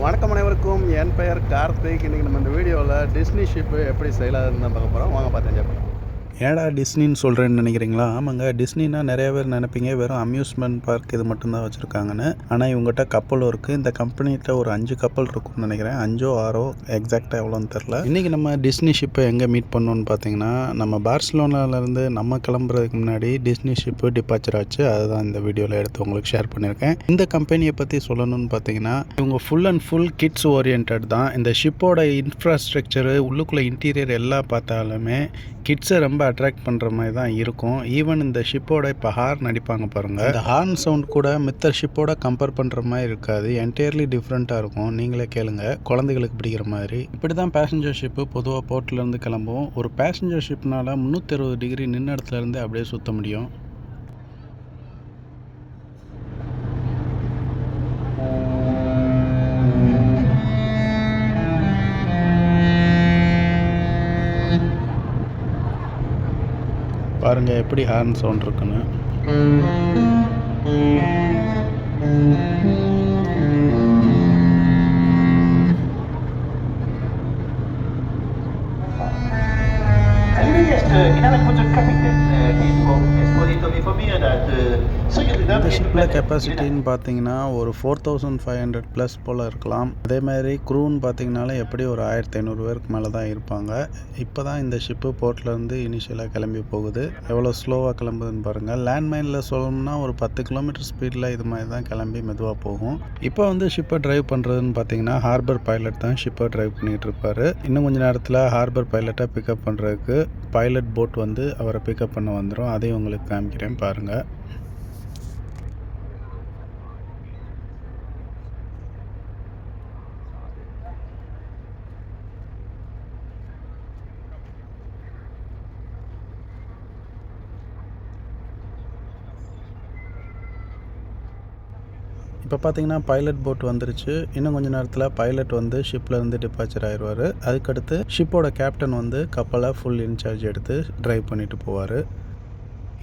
வணக்கம் அனைவருக்கும். என் பெயர் கார்த்திக். இன்றைக்கி நம்ம இந்த வீடியோவில் டிஸ்னி ஷிப்பு எப்படி செயலாதுன்னு தான் பார்க்க போகிறோம் வாங்க பார்த்து என்ஜாய் பண்ணுறோம் ஏடா டிஸ்னின்னு சொல்கிறேன்னு நினைக்கிறீங்களா? ஆமாங்க. டிஸ்னினா நிறைய பேர் நினைப்பீங்க. வெறும் அம்யூஸ்மெண்ட் பார்க் இது மட்டும்தான் வச்சுருக்காங்கன்னு. ஆனால் இவங்ககிட்ட கப்பலும் இருக்குது இந்த கம்பெனிகிட்ட ஒரு அஞ்சு கப்பல் இருக்கும்னு நினைக்கிறேன். அஞ்சோ ஆறோ எக்ஸாக்டாக எவ்வளோன்னு தெரில. இன்றைக்கி நம்ம டிஸ்னி ஷிப்பை எங்கே மீட் பண்ணோன்னு பார்த்தீங்கன்னா நம்ம பார்சிலோனாலேருந்து நம்ம கிளம்புறதுக்கு முன்னாடி டிஸ்னி ஷிப்பு டிபாச்சர் ஆச்சு. அதுதான் இந்த வீடியோவில் எடுத்து உங்களுக்கு ஷேர் பண்ணியிருக்கேன். இந்த கம்பெனியை பற்றி சொல்லணும்னு பார்த்தீங்கன்னா இவங்க full and full kids orient தான். இந்த ஷிப்போட இன்ஃப்ராஸ்ட்ரக்சரு உள்ளுக்குள்ளே இன்டீரியர் எல்லாம் பார்த்தாலுமே கிட்ஸை ரொம்ப அட்ராக்ட் பண்ணுற மாதிரி தான் இருக்கும். ஈவன் இந்த ஷிப்போட இப்போ ஹார்ன் அடிப்பாங்க பாருங்கள் இந்த ஹார்ன் சவுண்ட் கூட மித்த ஷிப்போட கம்பேர் பண்ணுற மாதிரி இருக்காது. என்டையர்லி டிஃப்ரெண்ட்டாக இருக்கும். நீங்களே கேளுங்க. குழந்தைகளுக்கு பிடிக்கிற மாதிரி. இப்படி தான் பேசஞ்சர் ஷிப்பு பொதுவாக போர்ட்லேருந்து கிளம்பும். ஒரு பேசஞ்சர் ஷிப்னால முந்நூற்றி அறுபது டிகிரி நின்ன இடத்துலேருந்து அப்படியே சுற்ற முடியும். பாருங்க எப்படி ஹார்ன் சவுண்ட் இருக்குன்னு. Disco mi இந்த ஷிப்பில் கெப்பாசிட்டின்னு பார்த்தீங்கன்னா ஒரு four thousand five hundred plus போல் இருக்கலாம். அதே மாதிரி க்ரூன்னு பார்த்தீங்கனாலே எப்படி ஒரு ஆயிரத்தி ஐநூறு பேருக்கு மேலே தான் இருப்பாங்க. இப்போ தான் இந்த ஷிப்பு போர்ட்லேருந்து இனிஷியலாக கிளம்பி போகுது. எவ்வளோ ஸ்லோவாக கிளம்புதுன்னு பாருங்கள் லேண்ட்மைனில் சொல்லணும்னா ஒரு பத்து கிலோமீட்டர் ஸ்பீடில் இது மாதிரி தான் கிளம்பி மெதுவாக போகும். இப்போ வந்து ஷிப்பை டிரைவ் பண்ணுறதுன்னு பார்த்தீங்கன்னா ஹார்பர் பைலட் தான் ஷிப்பை டிரைவ் பண்ணிகிட்டு இருப்பார். இன்னும் கொஞ்சம் நேரத்தில் ஹார்பர் பைலட்டை பிக்கப் பண்ணுறதுக்கு பைலட் போட் வந்து அவரை பிக்கப் பண்ண வந்துடும் அதையும் உங்களுக்கு காமிக்கிறேன் பாருங்கள் இப்போ பார்த்தீங்கன்னா பைலட் போட் வந்துருச்சு. இன்னும் கொஞ்ச நேரத்தில் பைலட் வந்து ஷிப்பில் இருந்து டிபாச்சர் ஆயிடுவார் அதுக்கடுத்து ஷிப்போட கேப்டன் வந்து கப்பலை ஃபுல் இன்சார்ஜ் எடுத்து ட்ரைவ் பண்ணிட்டு போவார்.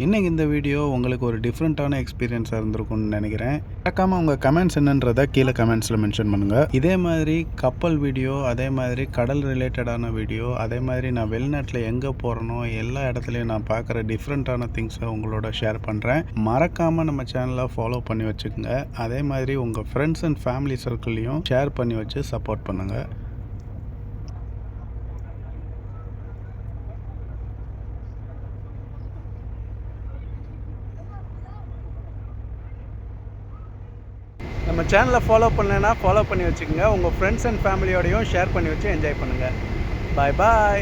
இன்றைக்கி இந்த வீடியோ உங்களுக்கு ஒரு டிஃப்ரெண்ட்டான எக்ஸ்பீரியன்ஸாக இருந்திருக்கும்னு நினைக்கிறேன். மறக்காமல் உங்கள் கமெண்ட்ஸ் என்னன்றதை கீழே கமெண்ட்ஸில் மென்ஷன் பண்ணுங்கள் இதே மாதிரி கப்பல் வீடியோ அதே மாதிரி கடல் ரிலேட்டடான வீடியோ அதே மாதிரி நான் வெளிநாட்டில் எங்கே போகிறனோ எல்லா இடத்துலையும் நான் பார்க்குற டிஃப்ரெண்ட்டான திங்ஸை உங்களோட ஷேர் பண்ணுறேன் மறக்காமல் நம்ம சேனலை ஃபாலோ பண்ணி வச்சுக்கோங்க. அதே மாதிரி உங்கள் ஃப்ரெண்ட்ஸ் அண்ட் ஃபேமிலி சர்க்கிள்லையும் ஷேர் பண்ணி வச்சு சப்போர்ட் பண்ணுங்கள் நம்ம சேனலை ஃபாலோ பண்ணலைன்னா ஃபாலோ பண்ணி வச்சுக்கோங்க. உங்கள் ஃப்ரெண்ட்ஸ் அண்ட் ஃபேமிலியோடையும் ஷேர் பண்ணி வச்சு என்ஜாய் பண்ணுங்கள் பாய் பாய்